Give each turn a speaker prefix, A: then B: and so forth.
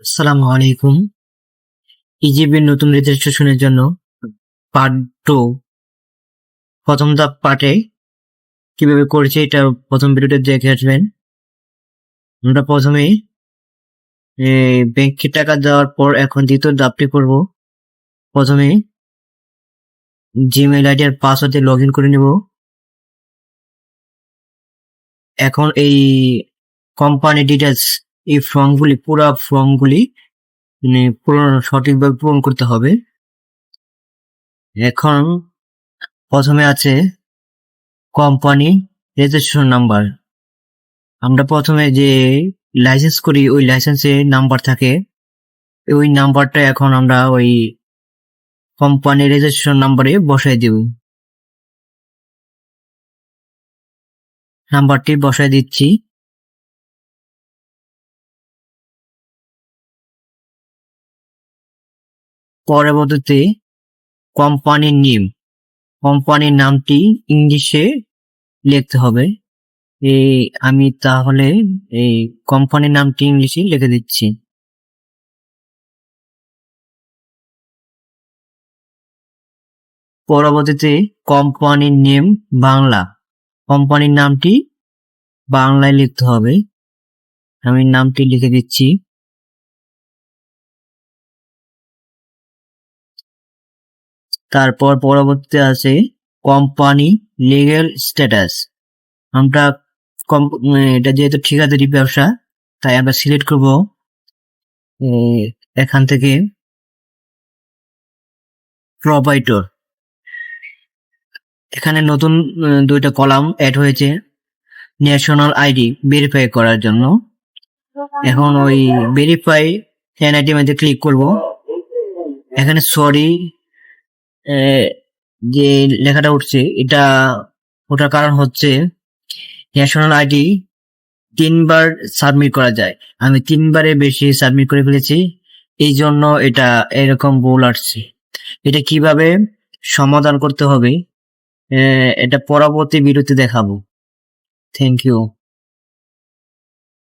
A: আসসালামু আলাইকুম। ইজিবির নতুন রেজিস্ট্রেশনের জন্য পার্ট টু প্রথম ধাপ পার্টে কীভাবে করেছে এটা প্রথম ভিডিওতে দেখে আসবেন। আমরা প্রথমে ব্যাংকে টাকা দেওয়ার পর এখন দ্বিতীয় ধাপটি করব। প্রথমে জিমেল আইডি আর পাসওয়ার্ডে লগ ইন করে নেব। এখন এই কোম্পানি ডিটেলস এই ফর্মগুলি, পুরো ফর্মগুলি মানে পূরণ সঠিকভাবে পূরণ করতে হবে। এখন প্রথমে আছে কোম্পানি রেজিস্ট্রেশন নাম্বার আমরা প্রথমে যে লাইসেন্স করি, ওই লাইসেন্সে নাম্বার থাকে। ওই নাম্বারটা এখন আমরা ওই কোম্পানি রেজিস্ট্রেশন নাম্বারে বসাই দেব। নাম্বারটি বসাই দিচ্ছি। পরবর্তীতে কোম্পানির নেম কোম্পানির নামটি ইংলিশে লিখতে হবে। এই আমি তাহলে এই কোম্পানির নামটি ইংলিশে লিখে দিচ্ছি। পরবর্তীতে কোম্পানির নেম বাংলা কোম্পানির নামটি বাংলায় লিখতে হবে। আমি নামটি লিখে দিচ্ছি। তারপর পরবর্তীতে আছে কোম্পানি লিগেল স্ট্যাটাস আমরা কম- এটা যেহেতু ঠিকাদারি ব্যবসা, তাই আমরা সিলেক্ট করব এখান থেকে প্রোভাইডর এখানে নতুন দুইটা কলাম অ্যাড হয়েছে ন্যাশনাল আইডি ভেরিফাই করার জন্য। এখন ওই ভেরিফাই এনআইডি মধ্যে ক্লিক করব। এখানে সরি যে লেখাটা উঠছে, এটা ওটার কারণ হচ্ছে ন্যাশনাল আইডি তিনবার সাবমিট করা যায়। আমি তিনবারে বেশি সাবমিট করে ফেলেছি, এই জন্য এটা এরকম ভুল আসছে। এটা কীভাবে সমাধান করতে হবে এটা পরবর্তী ভিডিওতে দেখাবো। Thank you